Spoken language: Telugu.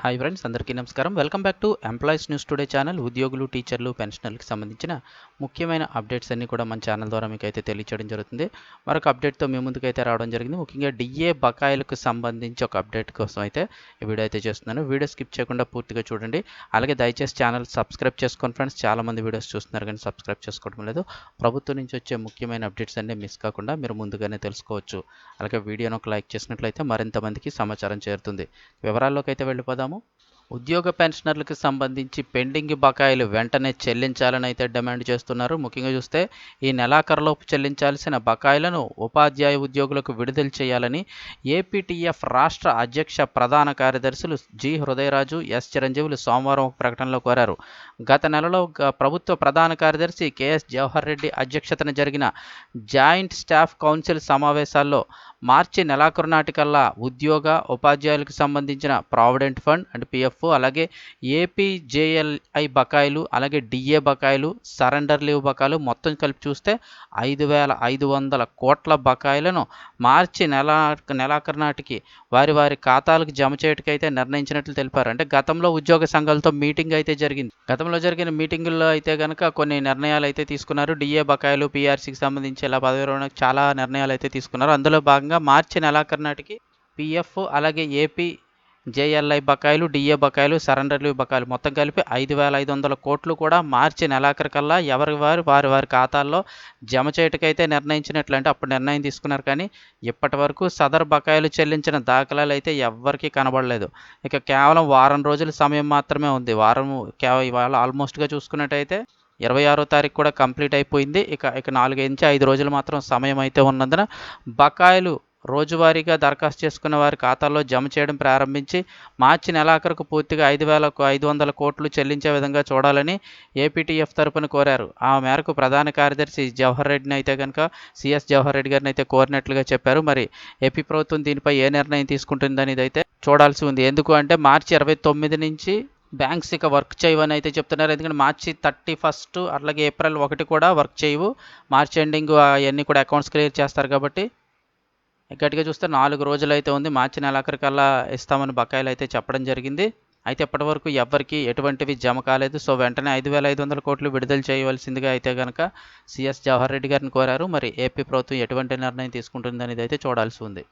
హాయ్ ఫ్రెండ్స్ అందరికీ నమస్కారం. Welcome back to employees news today channel ఉద్యోగులు టీచర్లు పెన్షనర్లకు సంబంధించిన ముఖ్యమైన అప్డేట్స్ అన్ని కూడా మన ఛానల్ ద్వారా మీకు అయితే తెలియచేయడం జరుగుతుంది. మరొక అప్డేట్తో మీ ముందుకైతే రావడం జరిగింది. ముఖ్యంగా డిఏ బకాయిలకు సంబంధించి ఒక అప్డేట్ కోసం అయితే ఈ వీడియో అయితే చేస్తున్నాను. వీడియో స్కిప్ చేయకుండా పూర్తిగా చూడండి. అలాగే దయచేసి ఛానల్ సబ్స్క్రైబ్ చేసుకోండి ఫ్రెండ్స్ చాలామంది వీడియోస్ చూస్తున్నారు కానీ సబ్స్క్రైబ్ చేసుకోవడం లేదు. ప్రభుత్వం నుంచి వచ్చే ముఖ్యమైన అప్డేట్స్ అన్నీ మిస్ కాకుండా మీరు ముందుగానే తెలుసుకోవచ్చు. అలాగే వీడియోను ఒక లైక్ చేసినట్లయితే మరింత మందికి సమాచారం చేరుతుంది. వివరాల్లోకి అయితే వెళ్ళిపోదాం. ఉద్యోగ పెన్షనర్లకు సంబంధించి పెండింగ్ బకాయిలు వెంటనే చెల్లించాలని అయితే డిమాండ్ చేస్తున్నారు. ముఖ్యంగా చూస్తే ఈ నెలాఖరులోపు చెల్లించాల్సిన బకాయిలను ఉపాధ్యాయ ఉద్యోగులకు విడుదల చేయాలని ఏపీటీఎఫ్ రాష్ట్ర అధ్యక్ష ప్రధాన కార్యదర్శులు జి హృదయరాజు ఎస్ చిరంజీవులు సోమవారం ఒక ప్రకటనలో కోరారు. గత నెలలో గ- ప్రభుత్వ ప్రధాన కార్యదర్శి కెఎస్ జవహర్ రెడ్డి అధ్యక్షతన జరిగిన జాయింట్ స్టాఫ్ కౌన్సిల్ సమావేశాల్లో మార్చి నెలాఖరు నాటికల్లా ఉద్యోగ ఉపాధ్యాయులకు సంబంధించిన ప్రావిడెంట్ ఫండ్ అండ్ పిఎఫ్ అలాగే ఏపీజేఎల్ఐ బకాయిలు అలాగే డిఏ బకాయిలు సరెండర్ లీవ్ బకాయిలు మొత్తం కలిపి చూస్తే ఐదు వేల ఐదు వందల కోట్ల బకాయిలను మార్చి నెల నెలాఖరు నాటికి వారి వారి ఖాతాలకు జమ చేయటకైతే నిర్ణయించినట్లు తెలిపారు. అంటే గతంలో ఉద్యోగ సంఘాలతో మీటింగ్ అయితే జరిగింది. గతంలో జరిగిన మీటింగుల్లో అయితే కనుక కొన్ని నిర్ణయాలు అయితే తీసుకున్నారు. డిఏ బకాయిలు పీఆర్సీకి సంబంధించి ఇలా పదవి చాలా నిర్ణయాలు అయితే తీసుకున్నారు. అందులో భాగంగా మార్చి నెలాఖరు నాటికి పిఎఫ్ అలాగే ఏపీ జేఎల్ఐ బకాయిలు డిఏ బకాయిలు సరెండర్ లీవ్ బకాయిలు మొత్తం కలిపి ఐదు వేల ఐదు వందల కోట్లు కూడా మార్చి నెలాఖరు కల్లా ఎవరి వారు వారి వారి ఖాతాల్లో జమ చేయటకైతే నిర్ణయించినట్లు అంటే అప్పుడు నిర్ణయం తీసుకున్నారు. కానీ ఇప్పటి వరకు సదర్ బకాయిలు చెల్లించిన దాఖలాలు అయితే ఎవ్వరికీ కనబడలేదు. ఇక కేవలం వారం రోజుల సమయం మాత్రమే ఉంది. వారం కేవ ఇవాళ ఆల్మోస్ట్గా చూసుకున్నట్టయితే ఇరవై ఆరో తారీఖు కూడా కంప్లీట్ అయిపోయింది. ఇక ఇక నాలుగైదు నుంచి ఐదు రోజులు మాత్రం సమయం అయితే ఉన్నందున బకాయిలు రోజువారీగా దరఖాస్తు చేసుకున్న వారి ఖాతాల్లో జమ చేయడం ప్రారంభించి మార్చి నెలాఖరుకు పూర్తిగా ఐదు వేల ఐదు వందల కోట్లు చెల్లించే విధంగా చూడాలని ఏపీటీఎఫ్ తరపున కోరారు. ఆ మేరకు ప్రధాన కార్యదర్శి జవహర్ రెడ్డిని అయితే కనుక సిఎస్ జవహర్ రెడ్డి గారిని అయితే కోరినట్లుగా చెప్పారు. మరి ఏపీ ప్రభుత్వం దీనిపై ఏ నిర్ణయం తీసుకుంటుందనేది అయితే చూడాల్సి ఉంది. ఎందుకు అంటే మార్చి ఇరవై తొమ్మిది నుంచి బ్యాంక్స్ ఇక వర్క్ చేయవు అని అయితే చెప్తున్నారు. ఎందుకంటే మార్చి థర్టీ ఫస్ట్ అట్లాగే ఏప్రిల్ ఒకటి కూడా వర్క్ చేయవు. మార్చి ఎండింగ్ అవన్నీ కూడా అకౌంట్స్ క్లియర్ చేస్తారు కాబట్టి గట్టిగా చూస్తే నాలుగు రోజులు అయితే ఉంది. మార్చి నెలాఖరికల్లా ఇస్తామని బకాయిలు అయితే చెప్పడం జరిగింది. అయితే ఇప్పటి వరకు ఎవ్వరికి ఎటువంటివి జమ కాలేదు. సో వెంటనే ఐదు వేల ఐదు వందల కోట్లు విడుదల చేయవలసిందిగా అయితే కనుక సిఎస్ జవహర్ రెడ్డి గారిని కోరారు. మరి ఏపీ ప్రభుత్వం ఎటువంటి నిర్ణయం తీసుకుంటుందనేది అయితే చూడాల్సి ఉంది.